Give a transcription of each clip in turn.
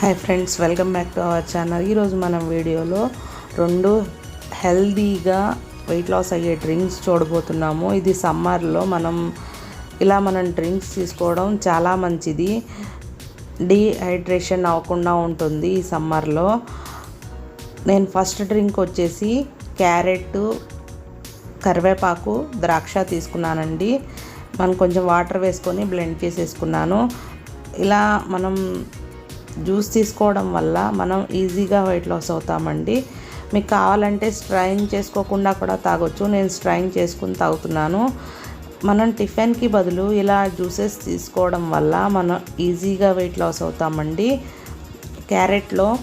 Hi friends welcome back to our channel ఈరోజు మనం వీడియోలో రెండు హెల్దీగా వెయిట్ లాస్ అయ్యే డ్రింక్స్ చూడబోతున్నాము. ఇది సమ్మర్లో మనం ఇలా మనం డ్రింక్స్ తీసుకోవడం చాలా మంచిది. డీహైడ్రేషన్ అవ్వకుండా ఉంటుంది ఈ సమ్మర్లో నేను ఫస్ట్ డ్రింక్ వచ్చేసి క్యారెట్ కరివేపాకు ద్రాక్ష తీసుకున్నానండి. మనం కొంచెం వాటర్ వేసుకొని బ్లెండ్ చేసేసుకున్నాను. ఇలా మనం జ్యూస్ తీసుకోవడం వల్ల మనం ఈజీగా వెయిట్ లాస్ అవుతామండి. మీకు కావాలంటే స్ట్రైన్ చేసుకోకుండా కూడా తాగొచ్చు. నేను స్ట్రైన్ చేసుకుని తాగుతున్నాను. మనం టిఫిన్కి బదులు ఇలా జ్యూసెస్ తీసుకోవడం వల్ల మనం ఈజీగా వెయిట్ లాస్ అవుతామండి. క్యారెట్లో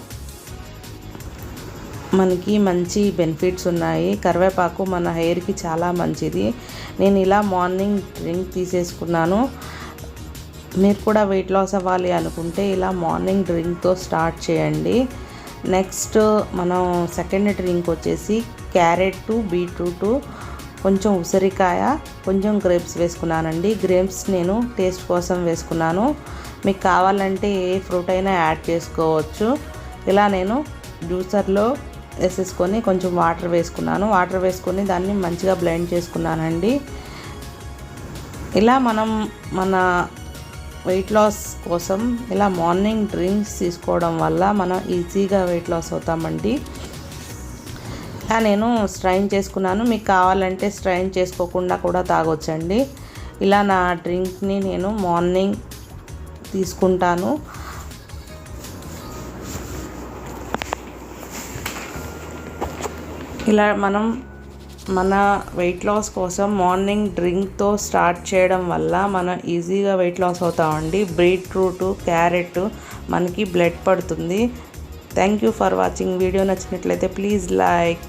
మనకి మంచి బెనిఫిట్స్ ఉన్నాయి. కరివేపాకు మన హెయిర్కి చాలా మంచిది. నేను ఇలా మార్నింగ్ డ్రింక్ తీసేసుకున్నాను. మీరు కూడా వెయిట్ లాస్ అవ్వాలి అనుకుంటే ఇలా మార్నింగ్ డ్రింక్తో స్టార్ట్ చేయండి. నెక్స్ట్ మనం సెకండ్ డ్రింక్ వచ్చేసి క్యారెట్ బీట్రూట్ కొంచెం ఉసిరికాయ కొంచెం గ్రేప్స్ వేసుకున్నానండి. గ్రేప్స్ నేను టేస్ట్ కోసం వేసుకున్నాను. మీకు కావాలంటే ఏ ఫ్రూట్ అయినా యాడ్ చేసుకోవచ్చు. ఇలా నేను జ్యూసర్లో వేసేసుకొని కొంచెం వాటర్ వేసుకున్నాను. వాటర్ వేసుకొని దాన్ని మంచిగా బ్లెండ్ చేసుకున్నానండి. ఇలా మనం మన వెయిట్ లాస్ కోసం ఇలా మార్నింగ్ డ్రింక్స్ తీసుకోవడం వల్ల మనం ఈజీగా వెయిట్ లాస్ అవుతామండి. ఇలా నేను స్ట్రైన్ చేసుకున్నాను. మీకు కావాలంటే స్ట్రైన్ చేసుకోకుండా కూడా తాగొచ్చండి. ఇలా నా డ్రింక్ని నేను మార్నింగ్ తీసుకుంటాను. ఇలా మనం మన వెయిట్ లాస్ కోసం మార్నింగ్ డ్రింక్తో స్టార్ట్ చేయడం వల్ల మనం ఈజీగా వెయిట్ లాస్ అవుతామండి. బీట్రూట్ క్యారెట్ మనకి బ్లడ్ పడుతుంది. Thank you for watching video నచ్చినట్లయితే ప్లీజ్ లైక్